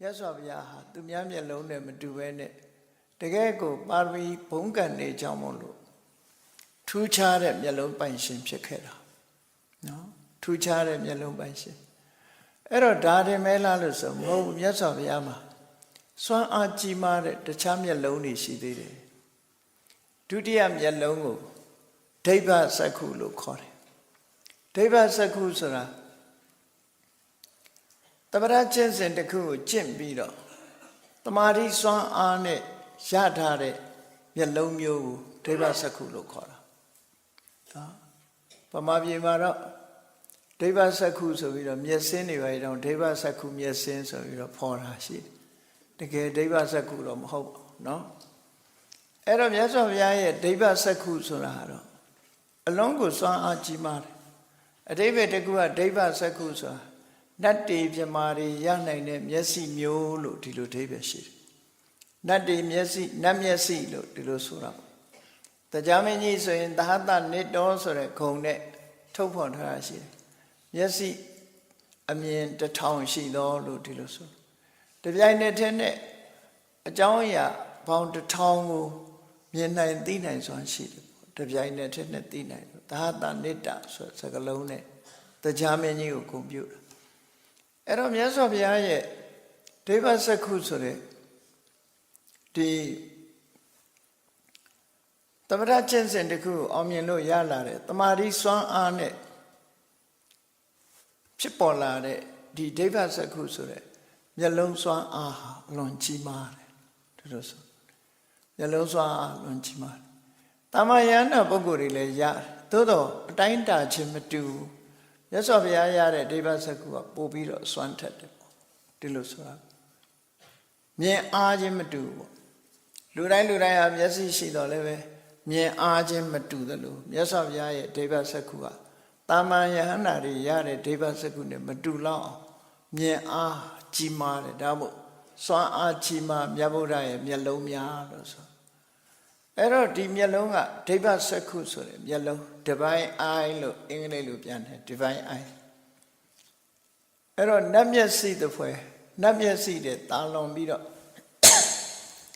မြတ်စွာဘုရားဟာသူများမျက်လုံးနဲ့မတူဘဲနဲ့တကယ်ကိုပါရမီဘုံကံနေကြောင်းမို့လို့ထူးခြားတဲ့မျက်လုံးပိုင်ရှင်ဖြစ်ခဲ့တာနော်ထူးခြားတဲ့မျက်လုံးပိုင်ရှင်အဲ့တော့ဒါတင်မဲလားလို့ဆိုမဟုတ်ဘူးမြတ်စွာဘုရားမှာစွမ်းအားကြီးမားတဲ့တခြားမျက်လုံးတွေရှိသေးတယ်ဒုတိယမျက်လုံးကိုဒိဗ္ဗစက္ခုလို့ခေါ်တယ်ဒိဗ္ဗစက္ခုဆိုတာ တပရကျင့်စဉ်တစ်ခုကိုကျင့်ပြီးတော့တမာတိစွမ်းအားနဲ့ရထားတဲ့မျက်လုံးမျိုးကိုဒိဗ္ဗစက္ခုလို့ခေါ်တာနော်ပမာပြေမှာတော့ဒိဗ္ဗစက္ခုဆိုပြီးတော့မျက်စင်းတွေပဲတော့ဒိဗ္ဗစက္ခုမျက်စင်းဆိုပြီးတော့ဖော်တာရှိတယ်တကယ်ဒိဗ္ဗစက္ခုတော့မဟုတ်ပါဘူးနော်အဲ့တော့မြတ်စွာဘုရားရဲ့ဒိဗ္ဗစက္ခုဆိုတာကတော့အလုံးကိုစွမ်းအားကြီးမားတယ်အတိပ္ပယ်တစ်ခုကဒိဗ္ဗစက္ခုဆိုတာ နတ်တေပြမာတွေရနိုင်တဲ့မျက်စိမျိုးလို့ဒီလိုအဓိပ္ပာယ်ရှိတယ်နတ်တေမျက်စိနတ်မျက်စိလို့ဒီလိုဆိုတာပေါ့တရားမင်းကြီးဆိုရင်သဟတနိတောဆိုတဲ့ဂုံနဲ့ထုတ်ဖော်ထားတာရှိတယ်မျက်စိအမြင်တစ်ထောင်ရှိသောလို့ဒီလိုဆိုတပြိုင်နက်တည်းနဲ့အကြောင်းအရာပေါင်းတစ်ထောင်ကိုမြင်နိုင်သိနိုင်စွာရှိတယ်ပေါ့တပြိုင်နက်တည်းနဲ့သိနိုင်တယ်သဟတနိတဆိုတဲ့စကားလုံးနဲ့တရားမင်းကြီးကိုဂုံပြုတာ အဲ့တော့မြတ်စွာဘုရားရဲ့ဒိဗ္ဗစက္ခုဆိုတဲ့ဒီသမထကျင့်စဉ်တစ်ခုကိုအောင်မြင်လို့ရလာတဲ့တမာတိစွမ်းအားနဲ့ဖြစ်ပေါ်လာတဲ့ဒီဒိဗ္ဗစက္ခုဆိုတဲ့မျက်လုံးစွမ်းအားဟာအလွန်ကြီးမားတယ်ဒီလိုဆိုမျက်လုံးစွမ်းအားအလွန်ကြီးမားတယ်တမယန္တာပုဂ္ဂိုလ်တွေလည်းရတယ်သို့တော့အတိုင်းတာခြင်းမတူဘူး မြတ်စွာဘုရားရတဲ့ဒိဗ္ဗစက္ခုကပို့ပြီးတော့စွမ်းထက်တယ်ပေါ့ဒီလိုဆိုတာမြင်အားခြင်းမတူဘူးပေါ့လူတိုင်းလူတိုင်းဟာမျက်စိရှိတော့လည်းပဲမြင်အားခြင်းမတူသလိုမြတ်စွာဘုရားရဲ့ဒိဗ္ဗစက္ခုကတာမန်ယဟန္တာတွေရတဲ့ဒိဗ္ဗစက္ခုနဲ့မတူလောက်အောင်မြင်အားကြီးမားတယ်ဒါမို့စွမ်းအားကြီးမားမြတ်ဗုဒ္ဓရဲ့မျက်လုံးများလို့ဆို အဲ့တော့ဒီမျက်လုံးကဒိဗ္ဗစက္ခုဆိုတဲ့မျက်လုံး divine eye လို့အင်္ဂလိပ်လိုပြန်တယ် divine eye အဲ့တော့နတ်မျက်စိတစ်ဖွဲနတ်မျက်စိတဲ့တာလွန်ပြီးတော့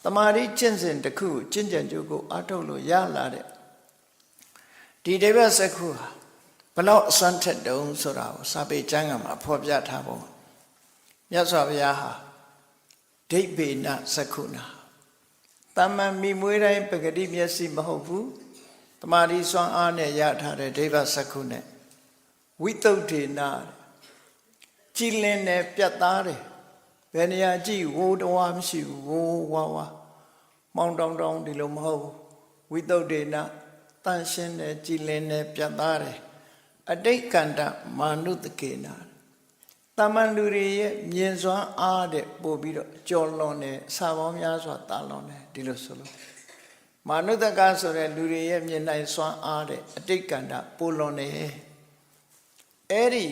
တမာရီကျင့်စဉ်တစ်ခုကိုကျင့်ကြံကြိုးကိုအထုတ်လို့ရလာတဲ့ဒီဒိဗ္ဗစက္ခုဟာဘလောက်အစွမ်းထက်တုံးဆိုတာကိုစာပေကျမ်းကမှာဖော်ပြထားပုံမြတ်စွာဘုရားဟာဒိဗ္ဗေနစက္ခုနာ တမန်မိမွေးတိုင်းပဂတိမျက်စိမဟုတ်ဘူးတမာရီစွမ်းအားနဲ့ရထားတဲ့ဒိဗ္ဗစက္ခုနဲ့ဝိတုဒ္ဓေနာကြည်လင်တယ်ပြတ်သားတယ်ဘယ်နေရာကြည့်ဝိုးတဝါမရှိဘူးဝိုးဝါဝါမောင်းတောင်းတောင်းဒီလိုမဟုတ်ဘူးဝိတုဒ္ဓေနာတန်ရှင်းတယ်ကြည်လင်တယ်ပြတ်သားတယ်အတိတ်ကန္တမာနုတကေနာ တမန်လူတွေရဲ့မြင်စွမ်းအားတဲ့ပို့ပြီးတော့ကြော်လွန်တယ်စာပေါင်းများစွာတာလွန်တယ်ဒီလိုဆိုလို့မာနုတကဆိုတဲ့လူတွေရဲ့မြင်နိုင်စွမ်းအားတဲ့အတိတ်ကန္တပိုလွန်တယ်အဲ့ဒီ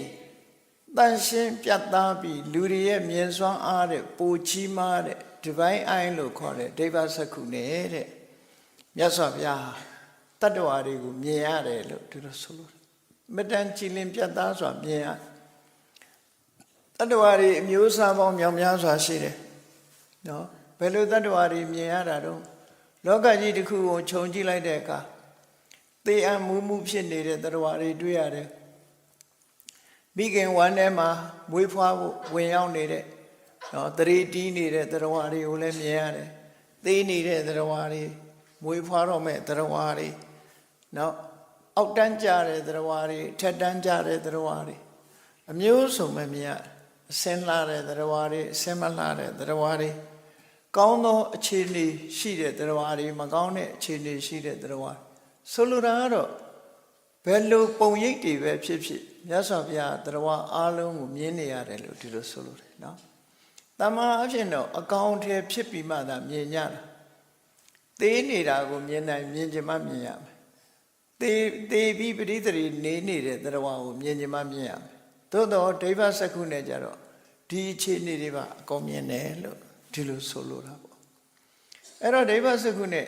တန်ရှင်းပြတ်သားပြီးလူတွေရဲ့မြင်စွမ်းအားတဲ့ပိုကြီးမားတဲ့ divine eye လို့ခေါ်တဲ့ဒိဗ္ဗစက္ခုနဲ့တဲ့မြတ်စွာဘုရားတတ္တဝါတွေကိုမြင်ရတယ်လို့ဒီလိုဆိုလို့မတန်ကြည်လင်ပြတ်သားစွာမြင်ရတ တ္တဝါတွေအမျိုးအစားပေါင်းမြောင်များစွာရှိတယ်နော်ဘယ်လိုတတ္တဝါတွေမြင်ရတာတော့လောကကြီးတစ်ခုကိုခြုံကြည့်လိုက်တဲ့အခါသေအံမူးမှုဖြစ်နေတဲ့တတ္တဝါတွေတွေ့ရတယ်မိခင်ဝမ်းထဲမှာမွေးဖွားဖို့ဝင်ရောက်နေတဲ့နော်တရေတီးနေတဲ့တတ္တဝါတွေကိုလည်းမြင်ရတယ်သေနေတဲ့တတ္တဝါတွေမွေးဖွားတော့မဲ့တတ္တဝါတွေနော်အောက်တန်းကြတဲ့သရဝါတွေထက်တန်းကြတဲ့သရဝါတွေအမျိုးစုံပဲမြင်ရ အစင်းလာတဲ့သရဝါတွေအစင်းမလာတဲ့သရဝါတွေကောင်းသောအခြေအနေရှိတဲ့သရဝါတွေမကောင်းတဲ့အခြေအနေရှိတဲ့သရဝါဆိုလိုတာကတော့ဘယ်လိုပုံရိပ်တွေပဲဖြစ်ဖြစ်မြတ်စွာဘုရားသရဝါအားလုံးကိုမြင်နေရတယ်လို့ဒီလိုဆိုလိုတယ်နော်တမန်အဖြစ်တော့အကောင်အထည်ဖြစ်ပြီးမှသာမြင်ကြတာသေးနေတာကိုမြင်နိုင်မြင်ချင်မှမြင်ရမယ်သေသေပြီးပရိသေရီနေနေတဲ့တရားကိုမြင်ကြမှမြင်ရမယ် သို့တော့ဒိဗ္ဗစက္ခုနဲ့ကြတော့ဒီအခြေအနေတွေပါအကုန်မြင်တယ်လို့ဒီလိုဆိုလိုတာပေါ့အဲ့တော့ဒိဗ္ဗစက္ခုနဲ့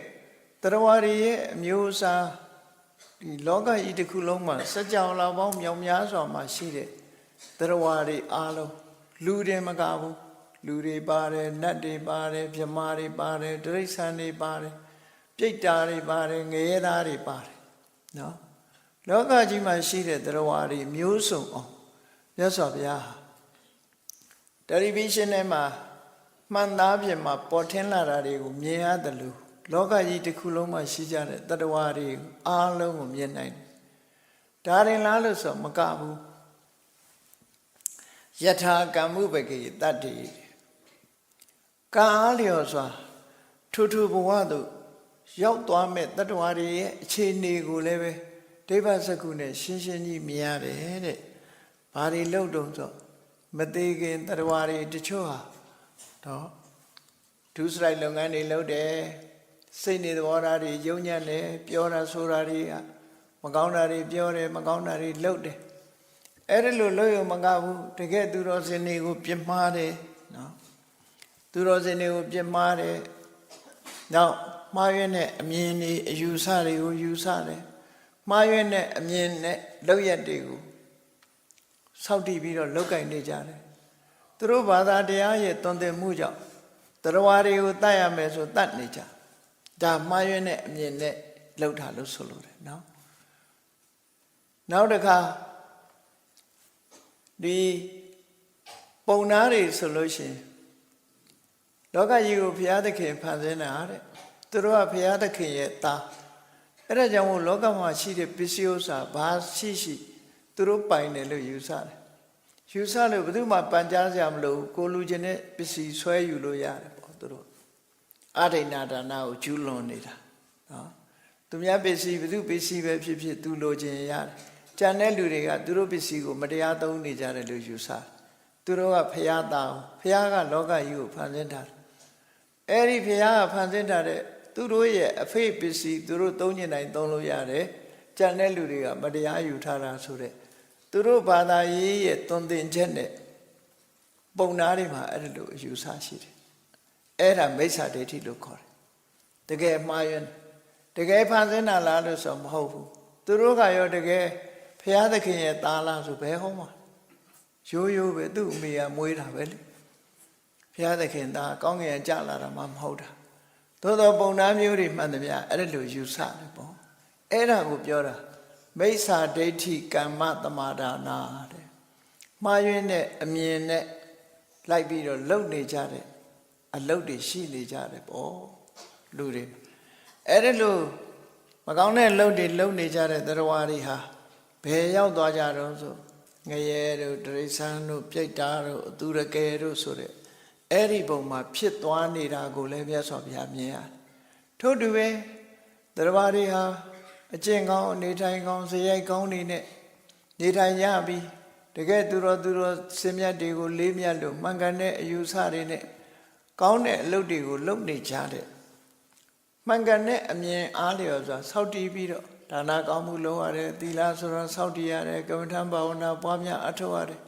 တရားတွေရဲ့အမျိုးအစားဒီလောကကြီးတစ်ခုလုံးမှာစัจ java လာပေါင်းမြောင်များစွာမှာရှိတဲ့တရားတွေအားလုံးလူတွေမကဘူးလူတွေပါတယ်နတ်တွေပါတယ်မြမာတွေပါတယ်တိရစ္ဆာန်တွေပါတယ်ပြိတ္တာတွေပါတယ်ငရဲသားတွေပါတယ်နော်လောကကြီးမှာရှိတဲ့တရားဝါတွေမျိုးစုံအောင် မြတ်စွာဘုရားဟာတယ်လီဗီရှင်းထဲမှာမှန်သားပြင်မှာပေါ်ထင်းလာတာတွေကိုမြင်ရတယ်လို့လောကကြီးတစ်ခုလုံးမှာရှိကြတဲ့တရားဝါတွေအားလုံးကိုမြင်နိုင်တယ်ဒါရင်လားလို့ဆိုမကဘူးယထာကမ္မှုပကေတတ္တိကာအားလျော်စွာထူထူဘဝသို့ရောက်သွားမဲ့တတ္တဝါတွေရဲ့အခြေအနေကိုလည်းပဲဒိဗ္ဗစကုနဲ့ရှင်းရှင်းကြီးမြင်ရတယ်တဲ့။ ဘာတွေလောက်တုံဆိုမသေးခင်တတ္တဝါတွေတချို့ဟာတော့ဒုစရိုက်လုပ်ငန်းတွေလုပ်တယ်စိတ်နေသဘောထားတွေယုံညံ့တယ်ပြောတာဆိုတာတွေကမကောင်းတာတွေပြောတယ်မကောင်းတာတွေလုပ်တယ်အဲ့ဒါလို့လို့ရမကဘူးတကယ်သူတော်စင်တွေကိုပြစ်မှားတယ်နော်သူတော်စင်တွေကိုပြစ်မှားတယ်နောက်မှားရွံ့တဲ့အမြင်တွေအယူဆတွေကိုယူဆတယ်မှားရွံ့တဲ့အမြင်နဲ့လောက်ရက်တွေကို စောက်တည်ပြီးတော့လောက်ကင်နေကြတယ်သူတို့ဘာသာတရားရဲ့တွင်တင်မှုကြောင့်တရားတွေကိုတတ်ရမယ်ဆိုတတ်နေကြဒါမှားရွံ့တဲ့အမြင်နဲ့လောက်တာလို့ဆိုလို့တယ်နော်နောက်တစ်ခါဒီပုံနာတွေဆိုလို့ရှိရင်လောကကြီးကိုဘုရားသခင်ဖန်ဆင်းတာတဲ့သူတို့ကဘုရားသခင်ရဲ့သားအဲ့ဒါကြောင့်မို့လောကမှာရှိတဲ့ပစ္စည်းဥစ္စာဘာရှိရှိ သူတို့ပိုင်တယ်လို့ယူဆတယ်ယူဆလို့ဘယ်သူမှပန်ကြားစရာမလိုဘူးကိုလူချင်းတဲ့ပစ္စည်းဆွဲယူလို့ရတယ်ပေါ့သူတို့အဒိဏဒါနကိုကျူးလွန်နေတာနော်သူများပစ္စည်းဘယ်သူပစ္စည်းပဲဖြစ်ဖြစ်သူလိုချင်ရတယ်ကြံတဲ့လူတွေကသူတို့ပစ္စည်းကိုမတရားသုံးနေကြတယ်လို့ယူဆတယ်သူတို့ကဖျားသားဖျားကလောကကြီးကိုဖန်ဆင်းထားတယ်အဲ့ဒီဖျားကဖန်ဆင်းထားတဲ့သူတို့ရဲ့အဖေပစ္စည်းသူတို့သုံးကျင်တိုင်းသုံးလို့ရတယ်ကြံတဲ့လူတွေကမတရားယူထားတာဆိုတဲ့ သူတို့ဘာသာရေးရဲ့သွန်သင်ချက်နဲ့ပုံနာတွေမှာအဲ့ဒါလိုအယူဆရှိတယ်အဲ့ဒါမိစ္ဆာဒိဋ္ဌိလို့ခေါ်တယ်တကယ်မှားယွင်းတကယ်ဖန်ဆင်းတာလားလို့ဆိုမဟုတ်ဘူးသူတို့ကရောတကယ်ဖျားသခင်ရဲ့သားလားဆိုဘယ်ဟောမှာရိုးရိုးပဲသူ့အမေကမွေးတာပဲလေဘုရားသခင်သားကောင်းကင်ကြလာတာမှမဟုတ်တာသို့သောပုံနာမျိုးတွေမှန်သမျှအဲ့ဒါလိုယူဆတယ်ပေါ့အဲ့ဒါကိုပြောတာ မိစ္ဆာဒိဋ္ဌိကမ္မသမာဒါနာတဲ့မှားယွင်းတဲ့အမြင်နဲ့လိုက်ပြီးတော့လုံနေကြတဲ့အလုတ်တွေရှိနေကြတယ်ပေါ့လူတွေအဲ့ဒါလိုမကောင်းတဲ့လုံတွေလုံနေကြတဲ့တရားတွေဟာဘယ်ရောက်သွားကြတော့ဆိုငရဲတို့တရိษံတို့ပြိတ္တာတို့အသူရကယ်တို့ဆိုတဲ့အဲ့ဒီပုံမှာဖြစ်သွားနေတာကိုလည်းမြတ်စွာဘုရားမြင်ရတယ်ထို့တူပဲတရားတွေဟာ အကျင့်ကောင်းအနေထိုင်ကောင်းဇယိုက်ကောင်းနေနဲ့နေထိုင်ရပြီးတကယ်သူတော်သူတော်စင်မြတ်တွေကိုလေးမြတ်လို့မှန်ကန်တဲ့အယူဆတွေနဲ့ကောင်းတဲ့အလုပ်တွေကိုလုပ်နေကြတဲ့မှန်ကန်တဲ့အမြင်အားလျော်စွာစောင့်တည်ပြီးတော့ဒါနကောင်းမှုလုပ်ရတယ်သီလဆိုတော့စောင့်တည်ရတယ်ကမ္မထံဘာဝနာပွားများအထောက်ရတယ်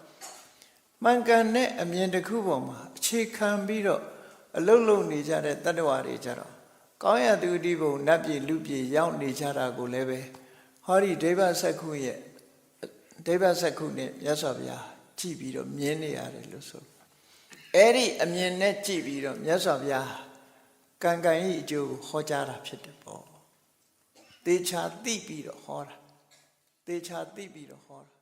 မှန်ကန်တဲ့အမြင်တစ်ခုပေါ်မှာအခြေခံပြီးတော့အလုတ်လုံနေကြတဲ့တတ္တဝါတွေကြတော့ ကောင်းရသူတိဘုံနတ်ပြည်လူပြည်ရောက်နေကြတာကိုလည်းပဲဟောဒီဒိဗ္ဗစက္ခုရဲ့ဒိဗ္ဗစက္ခုနဲ့မြတ်စွာဘုရားကြည်ပြီးတော့မြင်နေရတယ်လို့ဆိုအဲ့ဒီအမြင်နဲ့ကြည်ပြီးတော့မြတ်စွာဘုရားကံကံဤအကျိုးကိုဟောကြားတာဖြစ်တယ်ပေါ့တေချာသိပြီးတော့ဟောတာတေချာသိပြီးတော့ဟောတာ